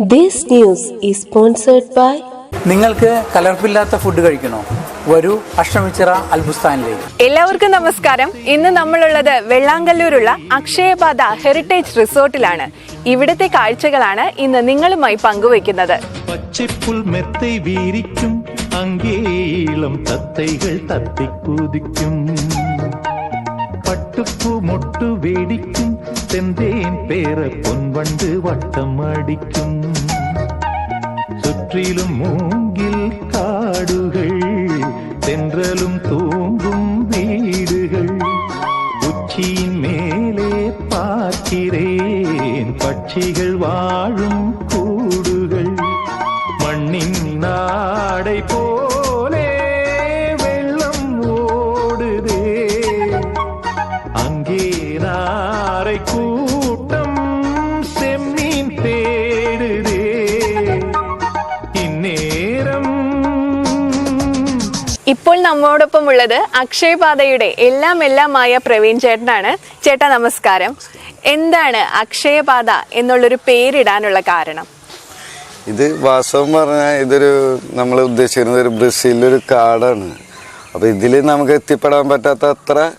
This news is sponsored by നിങ്ങൾക്ക് കലർപ്പില്ലാത്ത food കഴിക്കണോ? വരൂ അഷ്ടമിച്ചിറ അൽബുസ്ഥാനിലേക്ക് എല്ലാവർക്കും നമസ്കാരം. ഇന്ന് നമ്മളുള്ളത് വെള്ളാങ്കല്ലൂരുള്ള അക്ഷയപാത ഹെറിറ്റേജ് റിസോർട്ടിലാണ്. ഇവിടുത്തെ കാഴ്ചകളാണ് ഇന്ന് നിങ്ങളുമായി പങ്കുവയ്ക്കുന്നത്. പച്ചപ്പുൽ മെത്തൈ വീരിക്കും അങ്കേളം തത്തൈകൾ തത്തിക്കുതിക്കും. പട്ടുപ്പൂ മൊട്ടു വേടിക്കും തെന്തേൻ പേര പൊൻവണ്ട് വട്ടം അടിക്കും சுற்றிலும் மூங்கில் காடுகள் தென்றலும் தூங்கும் வீடுகள். உச்சியின் மேலே பார்க்கிறேன் பட்சிகள் வாழும் கூடுகள். மண்ணின் நாடை போ ഇപ്പോൾ നമ്മോടൊപ്പം ഉള്ളത് അക്ഷയപാതയുടെ എല്ലാം എല്ലാമായ പ്രവീൺ ചേട്ടനാണ്. ചേട്ടാ നമസ്കാരം. എന്താണ് അക്ഷയപാത എന്നുള്ളൊരു പേരിടാനുള്ള കാരണം? ഇത് വാസ്തവം പറഞ്ഞാൽ ഇതൊരു നമ്മൾ ഉദ്ദേശിക്കുന്നത് ഒരു ബ്രസീലിലൊരു കാടാണ്. അപ്പോൾ ഇതിൽ നമുക്ക് എത്തിപ്പെടാൻ പറ്റാത്ത അത്ര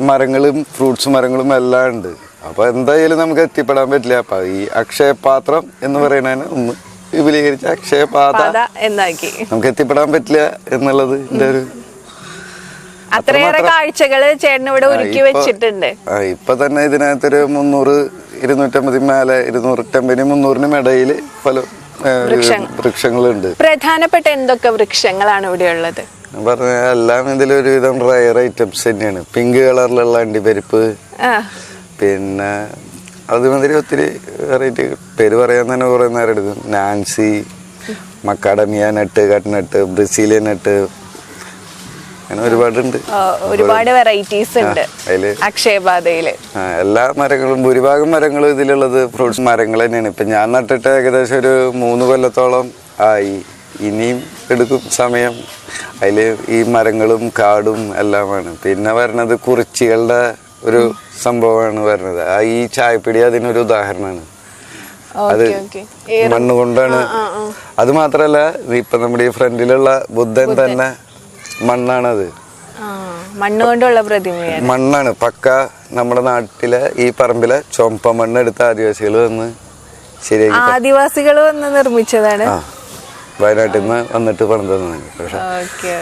മരങ്ങളും ഫ്രൂട്ട്സ് മരങ്ങളും എല്ലാം ഉണ്ട്. അപ്പോൾ എന്തായാലും നമുക്ക് എത്തിപ്പെടാൻ പറ്റില്ല. അപ്പോൾ ഈ അക്ഷയപാത്രം എന്ന് പറയുന്നതിന് ഒന്ന് വിപുലീകരിച്ച അക്ഷയപാത പാത എന്നാക്കി. നമുക്ക് എത്തിപ്പെടാൻ പറ്റില്ല എന്നുള്ളത് എന്റെ ഒരു അത്രയേറെ കാഴ്ചകൾ ചേട്ടൻ ഇവിടെ ഒരുക്കി വെച്ചിട്ടുണ്ട്. ഇപ്പൊ തന്നെ ഇതിനകത്തൊരു മുന്നൂറ് ഇരുന്നൂറ്റമ്പതി മേലെ ഇരുന്നൂറ്റമ്പതിന് മുന്നൂറിനും ഇടയിൽ പല. വൃക്ഷങ്ങളുണ്ട്. പ്രധാനപ്പെട്ട എന്തൊക്കെ വൃക്ഷങ്ങളാണ് ഇവിടെ ഉള്ളത്? പറഞ്ഞ എല്ലാം ഇതിലൊരുവിധം റയർ ഐറ്റംസ് തന്നെയാണ്. പിങ്ക് കളറിലുള്ള അണ്ടിപ്പരിപ്പ് പിന്നെ അതുമാതിരി ഒത്തിരി വെറൈറ്റി പേര് പറയാൻ തന്നെ കുറേ നേരം എടുക്കും. നാൻസി മക്കാഡമിയ നട്ട് കട്ട്നട്ട് ബ്രസീലിയൻ നട്ട്. അങ്ങനെ ഒരുപാടുണ്ട്. ഉണ്ട് ഒരുപാട് വെറൈറ്റീസ് ഉണ്ട്. അക്ഷയപാതയിൽ. എല്ലാ മരങ്ങളും ഭൂരിഭാഗം മരങ്ങളും ഇതിലുള്ളത് ഫ്രൂട്ട്സ് മരങ്ങൾ തന്നെയാണ്. ഇപ്പൊ ഞാൻ നട്ടിട്ട് ഏകദേശം ഒരു മൂന്ന് കൊല്ലത്തോളം ആയി. ഇനിയും എടുക്കും സമയം. അതിൽ ഈ മരങ്ങളും കാടും എല്ലാമാണ്. പിന്നെ വരണത് കുറിച്ചികളുടെ ഒരു സംഭവമാണ് വരുന്നത്. ആ ഈ ചായപ്പിടി അതിനൊരു ഉദാഹരണമാണ്. അത് മണ്ണ് കൊണ്ടാണ് അത് മാത്രല്ല ഇപ്പൊ നമ്മുടെ ഈ ഫ്രണ്ടിലുള്ള ബുദ്ധൻ തന്നെ മണ്ണാണത്. മണ്ണ് കൊണ്ടുള്ള പ്രതിമ മണ്ണാണ്. പക്ക നമ്മുടെ നാട്ടിലെ ഈ പറമ്പിലെ ചൊമ്പ മണ്ണ് എടുത്ത ആദിവാസികൾ വന്ന് ശരിയാക്കി ആദിവാസികൾ വന്ന് നിർമ്മിച്ചതാണ്? വയനാട്ടിൽ നിന്ന് വന്നിട്ട് പക്ഷെ ഓക്കെ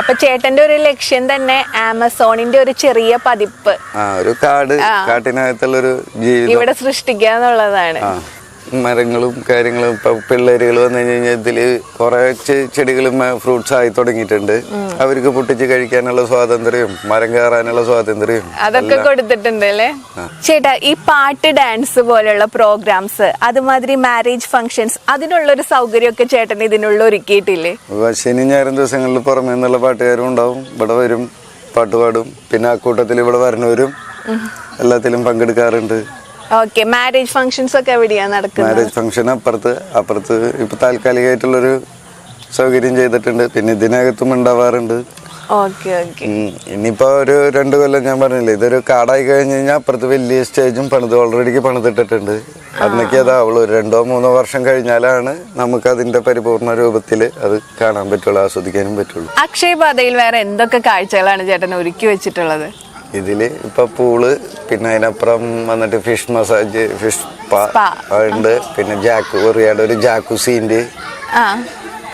അപ്പൊ ചേട്ടന്റെ ഒരു ലക്ഷ്യം തന്നെ ആമസോണിന്റെ ഒരു ചെറിയ പതിപ്പ്. ഒരു കാട് കാട്ടിനകത്തുള്ള ഒരു ഇവിടെ സൃഷ്ടിക്കുക എന്നുള്ളതാണ്. മരങ്ങളും കാര്യങ്ങളും ഇപ്പൊ പിള്ളേരുകൾ വന്നു കഴിഞ്ഞാൽ ഇതിൽ കുറെ ചെടികളും ഫ്രൂട്ട്സ് ആയി തുടങ്ങിയിട്ടുണ്ട്. അവർക്ക് പൊട്ടിച്ച് കഴിക്കാനുള്ള സ്വാതന്ത്ര്യവും മരം കയറാനുള്ള സ്വാതന്ത്ര്യവും അതൊക്കെ കൊടുത്തിട്ടുണ്ട് അല്ലേ? ചേട്ടാ ഈ പാട്ട് ഡാൻസ് പോലുള്ള പ്രോഗ്രാംസ് അതുമാതിരി മാരേജ് ഫംഗ്ഷൻസ് അതിനുള്ള ഒരു സൗകര്യമൊക്കെ ചേട്ടൻ ഇതിനുള്ള ഒരുക്കിയിട്ടില്ലേ ശനി ഞായറും ദിവസങ്ങളിൽ പുറമേ നിന്നുള്ള പാട്ടുകാരും ഉണ്ടാവും. ഇവിടെ വരും. പാട്ട് പാടും പിന്നെ ആ കൂട്ടത്തിൽ ഇവിടെ വരണവരും എല്ലാത്തിലും പങ്കെടുക്കാറുണ്ട്. ഓക്കെ മാരേജ് ഫങ്ഷൻസ് ഒക്കെ എവിടെയാണ് നടക്കുന്നത്? മാരേജ് ഫംഗ്ഷൻ അപ്പുറത്ത് അപ്പുറത്ത് ഇപ്പൊ താൽക്കാലികമായിട്ടുള്ളൊരു സൗകര്യം ചെയ്തിട്ടുണ്ട്. പിന്നെ ഇതിനകത്തും ഉണ്ടാവാറുണ്ട്. ഇനിയിപ്പോ ഒരു രണ്ട് കൊല്ലം ഞാൻ പറഞ്ഞില്ലേ ഇതൊരു കാടായി കഴിഞ്ഞ് കഴിഞ്ഞാൽ അപ്പുറത്ത് വലിയ സ്റ്റേജും പണിത് ഓൾറെഡിക്ക് പണിതിട്ടിട്ടുണ്ട്. അന്നൊക്കെ അതാവുള്ളൂ രണ്ടോ മൂന്നോ വർഷം കഴിഞ്ഞാലാണ് നമുക്ക് അതിന്റെ പരിപൂർണ രൂപത്തിൽ അത് കാണാൻ പറ്റുള്ളൂ ആസ്വദിക്കാനും പറ്റുള്ളൂ. അക്ഷയപാതയിൽ വേറെ എന്തൊക്കെ കാഴ്ചകളാണ് ചേട്ടൻ ഒരുക്കി വെച്ചിട്ടുള്ളത്? ഇതിൽ ഇപ്പൊ പൂൾ പിന്നെ അതിനപ്പുറം വന്നിട്ട് ഫിഷ് മസാജ് ഫിഷ് ഉണ്ട്. പിന്നെ ജാക്കു കൊറിയാടെ ഒരു ജാക്കുസിന്റെ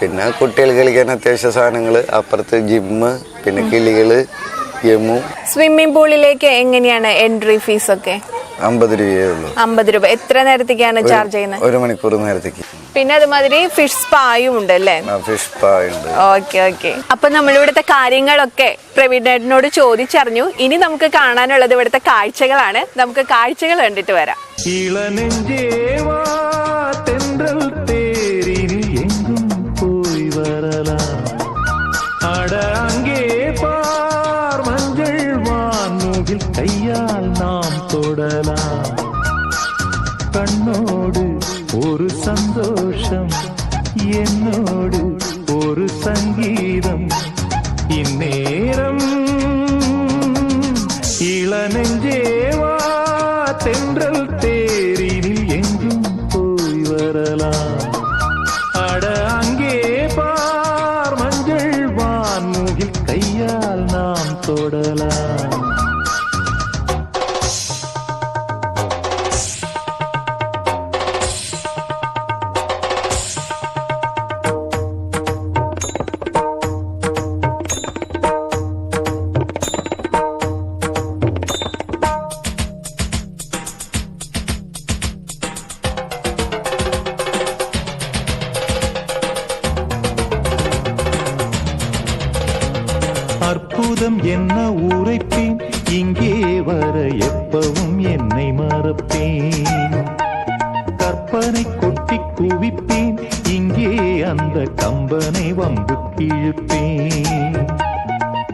പിന്നെ കുട്ടികൾ കളിക്കാൻ അത്യാവശ്യ സാധനങ്ങൾ അപ്പുറത്ത് ജിമ്മ് പിന്നെ കിളികൾ യമു സ്വിമ്മിംഗ് പൂളിലേക്ക് എങ്ങനെയാണ് എൻട്രി ഫീസ് ഒക്കെ? അമ്പത് രൂപയേ ഉള്ളൂ. അമ്പത് രൂപ. എത്ര നേരത്തേക്കാണ് ചാർജ് ചെയ്യുന്നത്? ഒരു മണിക്കൂർ നേരത്തേക്ക്. പിന്നെ അതുമാതിരി ഫിഷ് സ്പായും ഉണ്ട് അല്ലേ? ഫിഷ് സ്പാ ഉണ്ട്. ഓക്കെ ഓക്കെ അപ്പൊ നമ്മൾ ഇവിടുത്തെ കാര്യങ്ങളൊക്കെ പ്രവീണേട്ടനോട് ചോദിച്ചറിഞ്ഞു. ഇനി നമുക്ക് കാണാനുള്ളത് ഇവിടുത്തെ കാഴ്ചകളാണ്. നമുക്ക് കാഴ്ചകൾ കണ്ടിട്ട് വരാം. வான்முகில் கையால் நாம் தொடலாம். கண்ணோடு ஒரு சந்தோஷம் என்னோடு ஒரு சங்கீதம். அற்புதம் என்ன உரைப்பேன்? இங்கே வர எப்பவும் என்னை மறப்பேன். கற்பனை கொட்டி குவிப்பேன். இங்கே அந்த கம்பனை வம்பு கிழப்பேன்.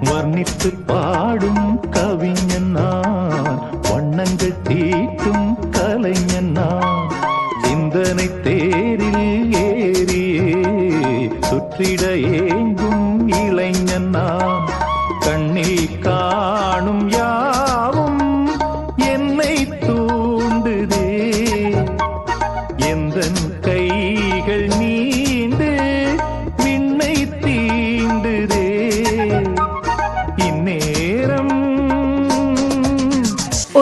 வர்ணித்து பாடும் கவிஞன் நான் வண்ணங்கள் தீட்டும் கலைஞன் நான் சிந்தனை தேரில் ஏறியே. சுற்றிட ஏங்கும் இளைஞன் நான் நீ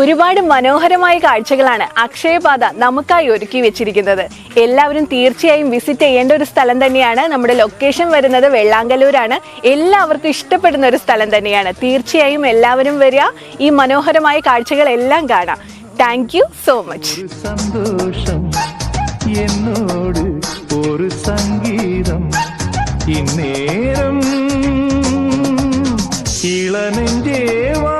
ഒരുപാട് മനോഹരമായ കാഴ്ചകളാണ് അക്ഷയപാത നമുക്കായി ഒരുക്കി വെച്ചിരിക്കുന്നത്. എല്ലാവരും തീർച്ചയായും വിസിറ്റ് ചെയ്യേണ്ട ഒരു സ്ഥലം തന്നെയാണ്. നമ്മുടെ ലൊക്കേഷൻ വരുന്നത് വെള്ളാങ്കല്ലൂരാണ്. എല്ലാവർക്കും ഇഷ്ടപ്പെടുന്ന ഒരു സ്ഥലം തന്നെയാണ്. തീർച്ചയായും എല്ലാവരും വരിക. ഈ മനോഹരമായ കാഴ്ചകളെല്ലാം കാണാം. താങ്ക് യു സോ മച്ച് സന്തോഷം. എന്നോട് ഒരു സംഗീതം. ഇളനെഞ്ചേവാ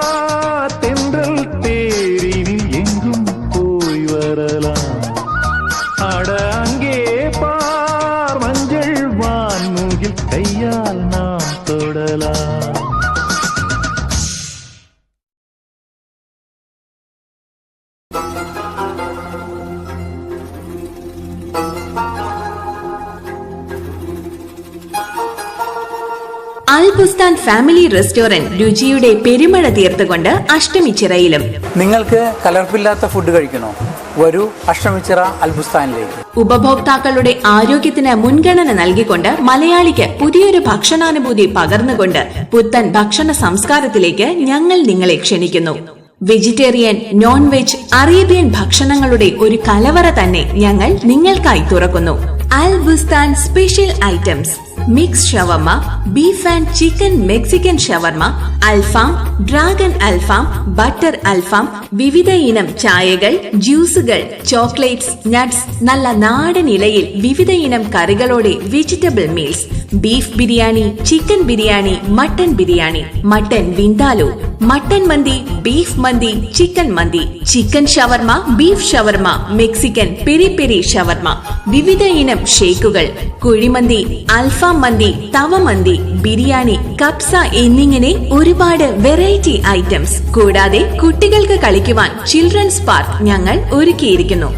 അൽബുസ്താൻ ഫാമിലി റെസ്റ്റോറന്റ് രുചിയുടെ പെരുമഴ തീർത്തുകൊണ്ട് അഷ്ടമിച്ചിറയിലും നിങ്ങൾക്ക് കലർപ്പില്ലാത്ത ഫുഡ് കഴിക്കണോ? വരൂ അഷ്ടമിച്ചിറ അൽബുസ്താനിലേക്ക്. ഉപഭോക്താക്കളുടെ ആരോഗ്യത്തിന് മുൻഗണന നൽകിക്കൊണ്ട് മലയാളിക്ക് പുതിയൊരു ഭക്ഷണാനുഭൂതി പകർന്നുകൊണ്ട് പുത്തൻ ഭക്ഷണ സംസ്കാരത്തിലേക്ക് ഞങ്ങൾ നിങ്ങളെ ക്ഷണിക്കുന്നു. വെജിറ്റേറിയൻ നോൺ വെജ് അറേബ്യൻ ഭക്ഷണങ്ങളുടെ ഒരു കലവറ തന്നെ ഞങ്ങൾ നിങ്ങൾക്കായി തുറക്കുന്നു. Al Bustan special items. Mix shawarma beef and chicken Mexican shawarma alfaham dragon alfaham butter alfaham വിവിധ ഇനം ചായകൾ ജ്യൂസുകൾ ചോക്ലേറ്റ്സ് നട്ട്സ് നല്ല നാടൻ ഇലയിൽ വിവിധ ഇനം കറികളോടെ vegetable meals. Beef biryani chicken biryani mutton biryani mutton vindaloo mutton mandi beef mandi chicken mandi. Chicken shawarma beef shawarma Mexican peri peri shawarma. വിവിധ ഇനം ഷേക്കുകൾ കുഴിമന്തി അൽഫാം മന്തി തവ മന്തി ബിരിയാണി കപ്സ എന്നിങ്ങനെ ഒരുപാട് വെറൈറ്റി ഐറ്റംസ് കൂടാതെ കുട്ടികൾക്ക് കളിക്കുവാൻ ചിൽഡ്രൻസ് പാർക്ക് ഞങ്ങൾ ഒരുക്കിയിരിക്കുന്നു.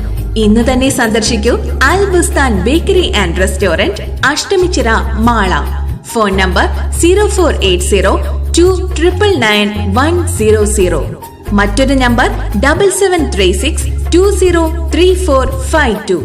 ഇന്ന് തന്നെ സന്ദർശിക്കൂ Al Bustan bakery and restaurant Ashtamichira Mala. Phone number zero four eight zero two triple nine one zero zero മറ്റൊരു number double seven three six two zero three four five two